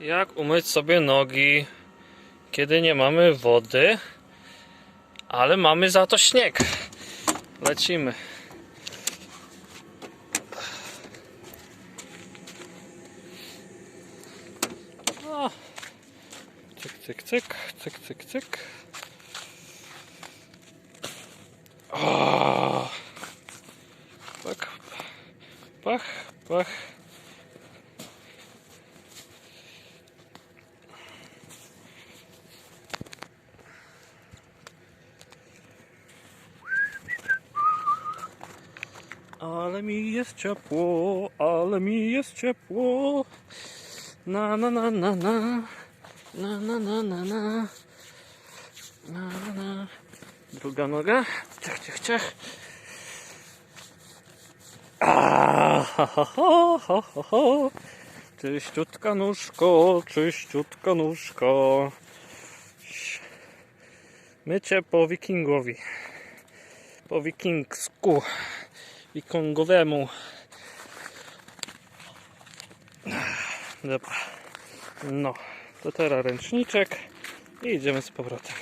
Jak umyć sobie nogi, kiedy nie mamy wody, ale mamy za to śnieg. Lecimy. O. Cyk, cyk, cyk, cyk, cyk, cyk. O. Pach, pach, pach. Ale mi jest ciepło, ale mi jest ciepło. Na na na na na. Na na na na na. Na na. Druga noga. Ciach, ciach, ciach. A, ha, ha, ha, ha, ha. Czyściutka nóżko, czyściutka nóżko. Mycie po wikingowi. Po wikingsku. Wikingowemu. Dobra. No, to teraz ręczniczek i idziemy z powrotem.